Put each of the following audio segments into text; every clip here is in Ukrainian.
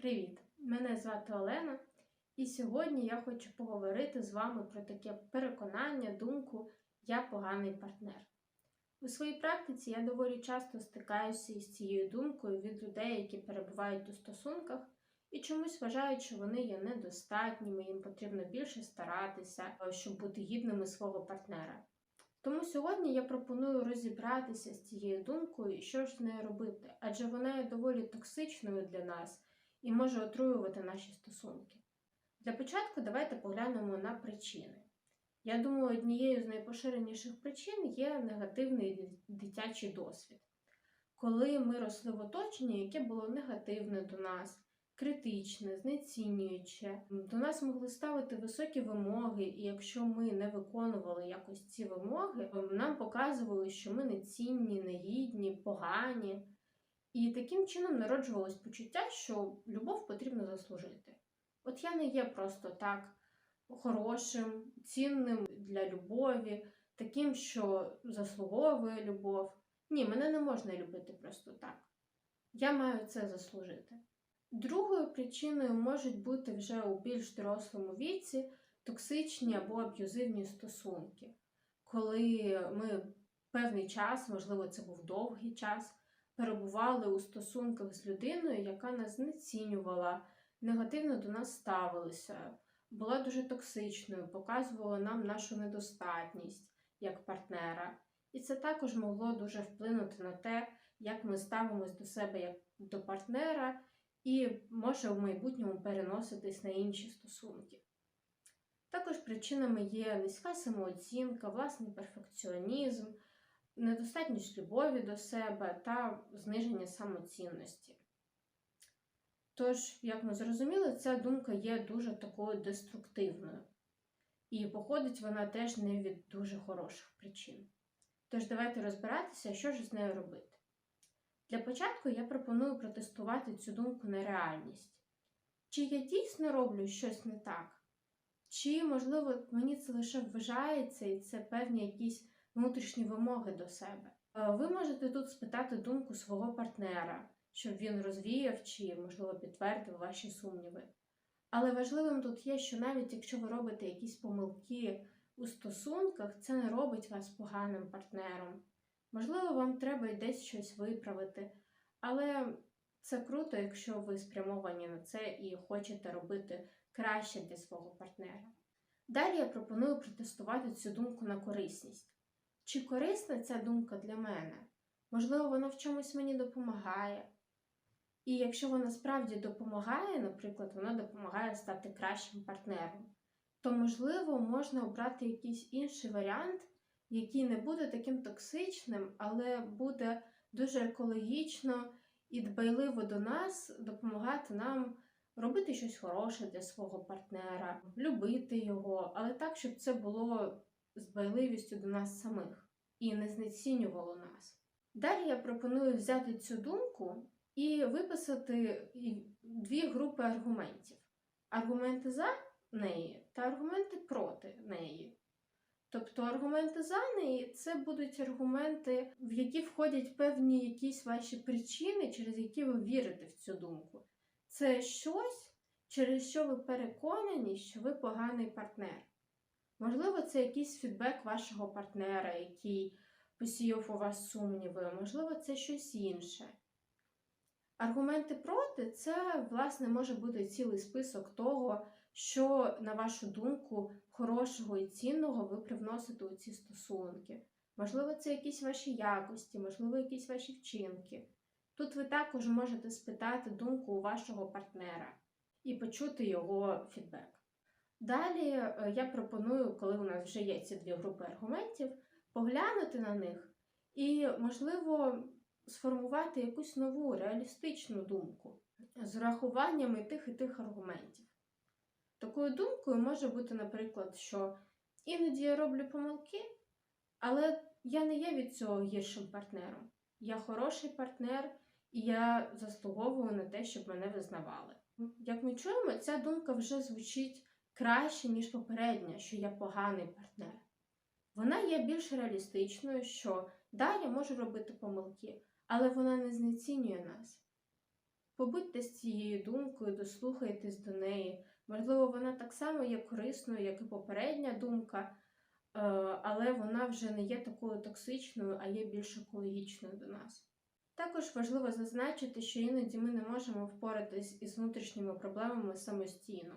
Привіт! Мене звати Олена, і сьогодні я хочу поговорити з вами про таке переконання, думку Я поганий партнер. У своїй практиці я доволі часто стикаюся із цією думкою від людей, які перебувають у стосунках, і чомусь вважають, що вони є недостатніми, їм потрібно більше старатися, щоб бути гідними свого партнера. Тому сьогодні я пропоную розібратися з цією думкою і що ж з нею робити, адже вона є доволі токсичною для нас і може отруювати наші стосунки. Для початку давайте поглянемо на причини. Я думаю, однією з найпоширеніших причин є негативний дитячий досвід. Коли ми росли в оточенні, яке було негативне до нас, критичне, знецінююче, до нас могли ставити високі вимоги, і якщо ми не виконували якось ці вимоги, нам показували, що ми нецінні, негідні, погані. І таким чином народжувалось почуття, що любов потрібно заслужити. От я не є просто так хорошим, цінним для любові, таким, що заслуговує любов. Ні, мене не можна любити просто так. Я маю це заслужити. Другою причиною можуть бути вже у більш дорослому віці токсичні або аб'юзивні стосунки, коли ми певний час, можливо, це був довгий час, перебували у стосунках з людиною, яка нас знецінювала, негативно до нас ставилася, була дуже токсичною, показувала нам нашу недостатність як партнера. І це також могло дуже вплинути на те, як ми ставимось до себе як до партнера, і може в майбутньому переноситись на інші стосунки. Також причинами є низька самооцінка, власний перфекціонізм, недостатність любові до себе та зниження самоцінності. Тож, як ми зрозуміли, ця думка є дуже такою деструктивною, і походить вона теж не від дуже хороших причин. Тож, давайте розбиратися, що ж з нею робити. Для початку я пропоную протестувати цю думку на реальність. Чи я дійсно роблю щось не так? Чи, можливо, мені це лише вважається і це певні якісь внутрішні вимоги до себе? Е, ви можете тут спитати думку свого партнера, щоб він розвіяв чи, можливо, підтвердив ваші сумніви. Але важливим тут є, що навіть якщо ви робите якісь помилки у стосунках, це не робить вас поганим партнером. Можливо, вам треба й десь щось виправити, але це круто, якщо ви спрямовані на це і хочете робити краще для свого партнера. Далі я пропоную протестувати цю думку на корисність. Чи корисна ця думка для мене? Можливо, вона в чомусь мені допомагає. І якщо вона справді допомагає, наприклад, вона допомагає стати кращим партнером, то, можливо, можна обрати якийсь інший варіант, який не буде таким токсичним, але буде дуже екологічно і дбайливо до нас допомагати нам робити щось хороше для свого партнера, любити його, але так, щоб це було з дбайливістю до нас самих і не знецінювало нас. Далі я пропоную взяти цю думку і виписати дві групи аргументів: аргументи за неї та аргументи проти неї. Тобто аргументи за неї це будуть аргументи, в які входять певні якісь ваші причини, через які ви вірите в цю думку. Це щось, через що ви переконані, що ви поганий партнер. Можливо, це якийсь фідбек вашого партнера, який посіяв у вас сумніви, можливо, це щось інше. Аргументи проти це, власне, може бути цілий список того, що, на вашу думку, хорошого і цінного ви привносите у ці стосунки. Можливо, це якісь ваші якості, можливо, якісь ваші вчинки. Тут ви також можете спитати думку у вашого партнера і почути його фідбек. Далі е, я пропоную, коли у нас вже є ці дві групи аргументів, поглянути на них і, можливо, сформувати якусь нову реалістичну думку з урахуваннями тих і тих аргументів. Такою думкою може бути, наприклад, що іноді я роблю помилки, але я не є від цього гіршим партнером. Я хороший партнер, і я заслуговую на те, щоб мене визнавали. Як ми чуємо, ця думка вже звучить краще, ніж попередня, що я поганий партнер. Вона є більш реалістичною, що да, я можу робити помилки, але вона не знецінює нас. Побудьте з цією думкою, дослухайтесь до неї. Можливо, вона так само є корисною, як і попередня думка, е, але вона вже не є такою токсичною, а є більш екологічною до нас. Також важливо зазначити, що іноді ми не можемо впоратись із внутрішніми проблемами самостійно.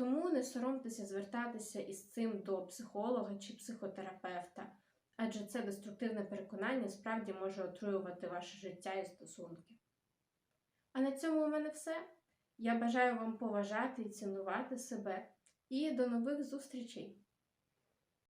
Тому не соромтеся звертатися із цим до психолога чи психотерапевта, адже це деструктивне переконання справді може отруювати ваше життя і стосунки. А на цьому у мене все. Я бажаю вам поважати і цінувати себе. І до нових зустрічей!